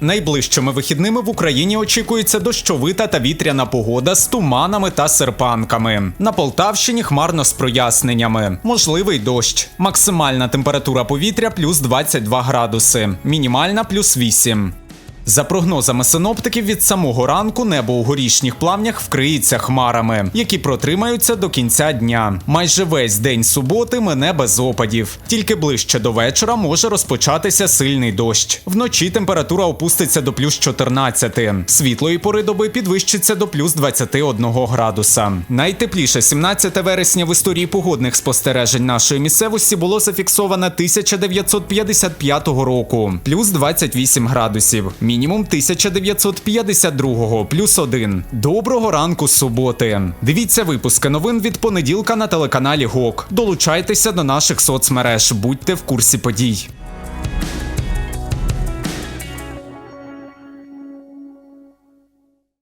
Найближчими вихідними в Україні очікується дощовита та вітряна погода з туманами та серпанками. На Полтавщині хмарно з проясненнями. Можливий дощ. Максимальна температура повітря плюс 22 градуси, мінімальна плюс 8. За прогнозами синоптиків, від самого ранку небо у горішніх плавнях вкриється хмарами, які протримаються до кінця дня. Майже весь день суботи мине без опадів. Тільки ближче до вечора може розпочатися сильний дощ. Вночі температура опуститься до плюс 14. Світлої пори доби підвищиться до плюс 21 градуса. Найтепліше 17 вересня в історії погодних спостережень нашої місцевості було зафіксовано 1955 року, плюс 28 градусів. Мінімум 1952, плюс 1. Доброго ранку суботи. Дивіться випуски новин від понеділка на телеканалі ГОК. Долучайтеся до наших соцмереж, будьте в курсі подій.